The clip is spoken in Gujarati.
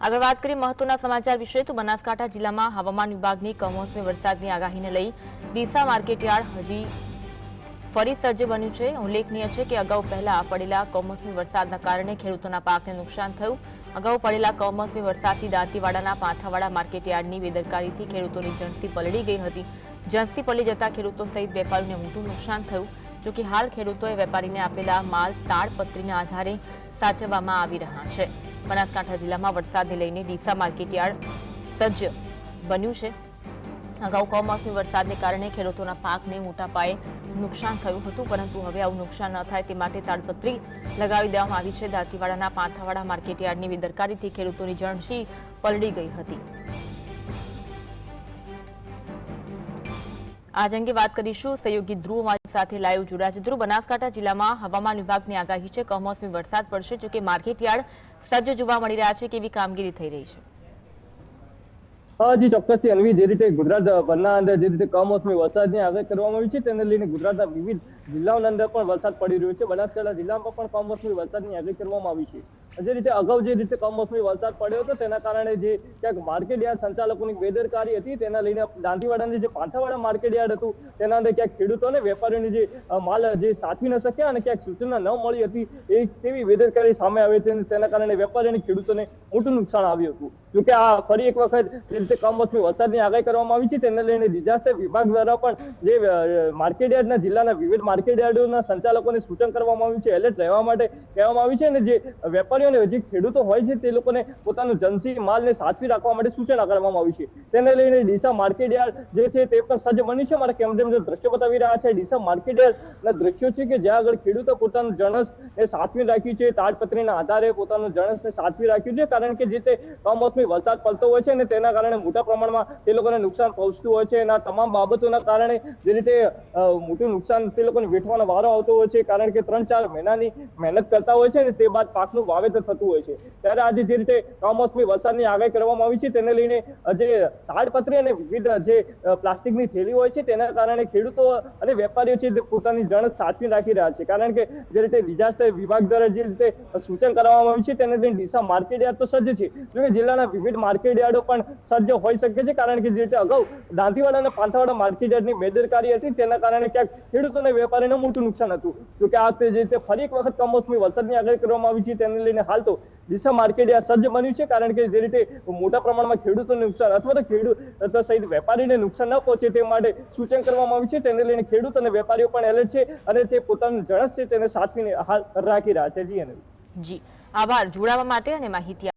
આગળ વાત કરીએ મહત્વના સમાચાર વિશે, તો બનાસકાંઠા જિલ્લામાં હવામાન વિભાગની કમોસમી વરસાદની આગાહીને લઈ ડીસા માર્કેટયાર્ડ હજી ફરી સજ્જ બન્યું છે. ઉલ્લેખનીય છે કે અગાઉ પહેલા પડેલા કમોસમી વરસાદના કારણે ખેડૂતોના પાકને નુકસાન થયું. અગાઉ પડેલા કમોસમી વરસાદથી દાંતીવાડાના પાંથાવાડા માર્કેટયાર્ડની બેદરકારીથી ખેડૂતોની જણસી પલળી ગઈ હતી. જણસી પલળી જતા ખેડૂતો સહિત વેપારીઓને મોટું નુકસાન થયું. જોકે હાલ ખેડૂતોએ વેપારીને આપેલા માલ તાડપત્રીના આધારે સાચવવામાં આવી રહ્યા છે. બનાસકાંઠા જિલ્લામાં વરસાદને લઈને ડીસા માર્કેટયાર્ડ સજ્જ બન્યું છે. અગાઉ કમોસમી વરસાદને કારણે ખેડૂતોના પાકને મોટા પાયે નુકસાન થયું હતું, પરંતુ હવે આવું નુકસાન ન થાય તે માટે તાડપત્રી લગાવી દેવામાં આવી છે. દાંતીવાડાના પાંથાવાડા માર્કેટયાર્ડની બેદરકારીથી ખેડૂતોની જણસી પલળી ગઈ હતી. આજ અંગે વાત કરીશું સહયોગી ધ્રુવ અમારી સાથે લાઈવ જોડાયા છે. ધ્રુવ, બનાસકાંઠા જિલ્લામાં હવામાન વિભાગની આગાહી છે. કમોસમી વરસાદ પડશે, જોકે માર્કેટયાર્ડ સજ્જ જોવા મળી રહ્યા છે કેવી કામગીરી થઈ રહી છે? હા જી, ચોક્કસથી અલવી જે રીતે ગુજરાત ભરના અંદર જે રીતે કમોસમી વરસાદની આગાહી કરવામાં આવી છે, તેને લઈને ગુજરાતના વિવિધ જિલ્લાઓના અંદર પણ વરસાદ પડી રહ્યો છે. બનાસકાંઠા જિલ્લામાં પણ કમોસમી વરસાદની આગાહી કરવામાં આવી છે. જે રીતે અગાઉ જે રીતે કમોસમી વરસાદ પડ્યો હતો, તેના કારણે જે ક્યાંક માર્કેટ સંચાલકોની બેદરકારી હતી, તેના લઈને દાંતીવાડાની જે પાંઠાવાડા માર્કેટ હતું, તેના અંદર ક્યાંક ખેડૂતોને વેપારીઓની જે માલ જે સાચવી ન શક્યા અને ક્યાંક સૂચના ન મળી હતી, એ તેવી બેદરકારી સામે આવી હતી તેના કારણે વેપારી અને ખેડૂતોને મોટું નુકસાન આવ્યું હતું. જોકે આ ફરી એક વખત જે રીતે કમોસમી વરસાદની આગાહી કરવામાં આવી છે, તેને લઈને ડિઝાસ્ટર વિભાગ દ્વારા પણ જે માર્કેટ યાર્ડના જિલ્લાના વિવિધ માર્કેટ યાર્ડોના સંચાલકોને સૂચન કરવામાં આવ્યું છે, એલર્ટ રહેવા માટે કહેવામાં આવ્યું છે અને જે વેપારીઓ અને જે ખેડૂતો હોય છે તે લોકોને પોતાનું જનસી માલને સાચવી રાખવા માટે સૂચના કરવામાં આવી છે. તેને લઈને ડીસા માર્કેટ યાર્ડ જે છે તે પણ સજ્જ બની છે. મારા કેમ જેમ દ્રશ્યો બતાવી રહ્યા છે, ડીસા માર્કેટ યાર્ડના દ્રશ્યો છે કે જ્યાં આગળ ખેડૂતો પોતાનું જણસ એ સાચવી રાખ્યું છે, તાડપત્રીના આધારે પોતાનું જણસને સાચવી રાખ્યું છે, કારણ કે જે તે કમોસમી વરસાદ પડતો હોય છે અને તેના કારણે મોટા પ્રમાણમાં તે લોકોને નુકસાન પહોંચતું હોય છે અને આ તમામ બાબતોના કારણે જે રીતે મોટું નુકસાન તે લોકોને વેઠવાનો વારો આવતો હોય છે, કારણ કે ત્રણ ચાર મહિનાની મહેનત કરતા હોય છે અને તે બાદ પાકનું વાવેતર થતું હોય છે. ત્યારે આજે જે રીતે કમોસમી વરસાદની આગાહી કરવામાં આવી છે, તેને લઈને જે તાડપત્રી અને વિવિધ જે પ્લાસ્ટિકની થેલી હોય છે, તેના કારણે ખેડૂતો અને વેપારીઓ છે પોતાની જણ સાચવી રાખી રહ્યા છે. કારણ કે જે રીતે ડિઝાસ્ટર વિભાગ દ્વારા જે રીતે સૂચન કરવામાં આવ્યું છે, તેને લઈને ડીસા માર્કેટયાર્ડ તો સજ્જ છે. જોકે જિલ્લાના વિવિધ માર્કેટયાર્ડો પણ સજ્જ હોઈ શકે છે, કારણ કે જે રીતે અગાઉ દાંતીવાડા અને પાંથાવાડા માર્કેટયાર્ડની બેદરકારી હતી, તેના કારણે ક્યાંક ખેડૂતોને વેપારીને મોટું નુકસાન હતું. જોકે આ જે રીતે ફરી એક વખત કમોસમી વરસાદની આગાહી કરવામાં આવી છે, તેને લઈને હાલ તો દિશા માર્કેટ સજ્જ બન્યું છે, કારણ કે જે રીતે મોટા પ્રમાણમાં ખેડૂતોને નુકસાન અથવા તો ખેડૂત સહિત વેપારીને નુકસાન ન પહોંચે તે માટે સૂચન કરવામાં આવ્યું છે, તેને લઈને ખેડૂત અને વેપારીઓ પણ એલર્ટ છે અને તે પોતાનું જણસ છે તેને સાચવીને હાલ રાખી રહ્યા છે. જી જી, આભાર. જોડાવા માટે અને માહિતી